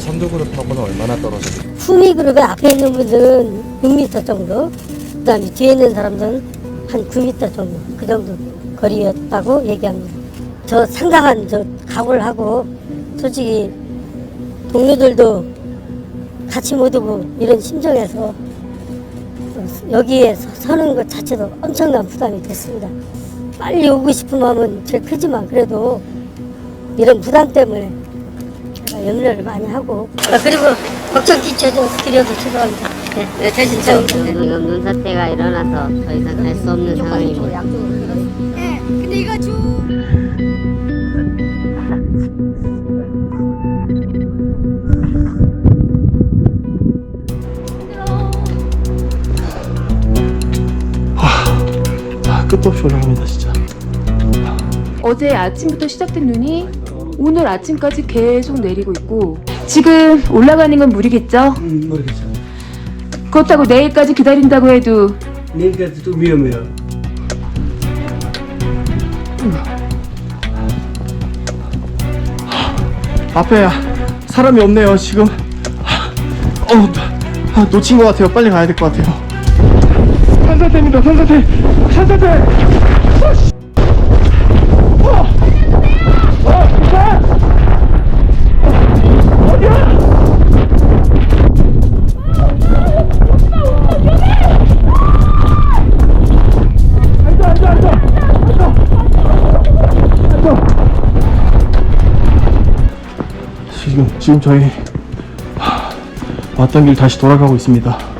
선두그룹하고는 얼마나 떨어져요? 후미 그룹의 앞에 있는 분들은 6m 정도, 그 다음에 뒤에 있는 사람들은 한 9m 정도 그 정도 거리였다고 얘기합니다. 저 상당한 저 각오를 하고 솔직히 동료들도 같이 못 오고 이런 심정에서 여기에 서- 서는 것 자체도 엄청난 부담이 됐습니다. 빨리 오고 싶은 마음은 제일 크지만 그래도 이런 부담 때문에 제가 염려를 많이 하고 아, 그리고 걱정 끼쳐서 드려도 죄송합니다. 네, 네, 대신 저 지금 눈사태가 일어나서 더 이상 갈 수 없는 상황입니다. 아, 끝도 없이 올라갑니다 진짜 어제 아침부터 시작된 눈이 오늘 아침까지 계속 내리고 있고 지금 올라가는 건 무리겠죠? 음, 모르겠어. 그렇다고 내일까지 기다린다고 해도 내일까지 좀 위험해요. 앞에 사람이 없네요 지금 어 아, 놓친 것 같아요 빨리 가야 될 것 같아요 산사태입니다 산사태! 산사태 지금 저희 하, 왔던 길 다시 돌아가고 있습니다.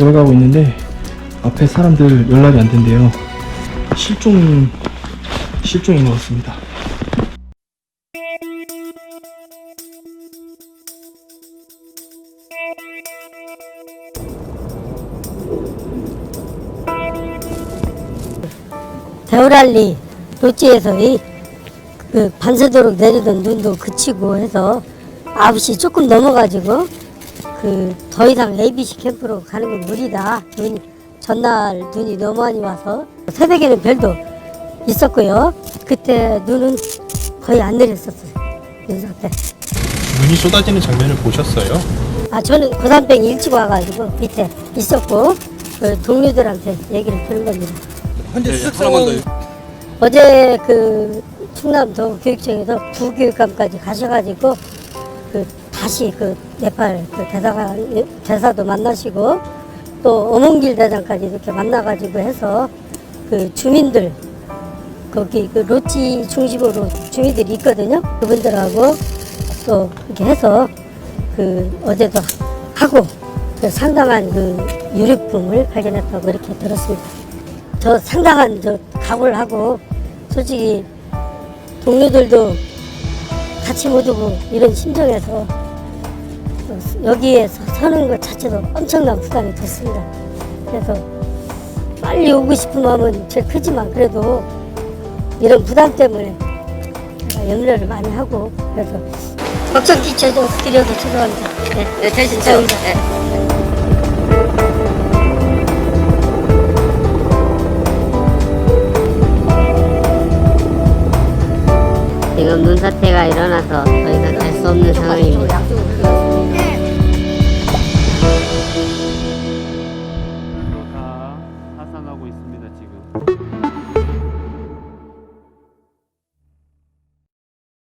돌아가고 있는데 앞에 사람들 연락이 안 된대요. 실종 실종인 것 같습니다. 대우랄리 로찌에서의 그 밤새도록 내리던 눈도 그치고 해서 9시 조금 넘어가지고 그 더 이상 ABC 캠프로 가는 건 무리다. 눈이 전날 눈이 너무 많이 와서 새벽에는 별도 있었고요. 그때 눈은 거의 안 내렸었어요. 윤상 때. 눈이 쏟아지는 장면을 보셨어요? 아 저는 고산병 일찍 와가지고 밑에 있었고 그 동료들한테 얘기를 들은 겁니다. 현재 수색 상황은 어제 그 충남 도 교육청에서 부교육감까지 가셔가지고 그 다시 그 네팔 그 대사가 대사도 만나시고 또 어몽길 대장까지 이렇게 만나가지고 해서 그 주민들 거기 그 로치 중심으로 주민들이 있거든요. 그분들하고 또 이렇게 해서 그 어제도 하고 그 상당한 그 유류품을 발견했다고 이렇게 들었습니다. 저 상당한 저 각오를 하고 솔직히 동료들도 같이 못 오고 이런 심정에서 여기에 서- 서는 것 자체도 엄청난 부담이 됐습니다. 그래서 빨리 오고 싶은 마음은 제일 크지만 그래도 이런 부담 때문에 제가 염려를 많이 하고 그래서 걱정 끼쳐서 드려도 죄송합니다. 네, 네, 대신 저 네. 지금 눈사태가 일어나서 더 이상 갈수 없는 상황입니다.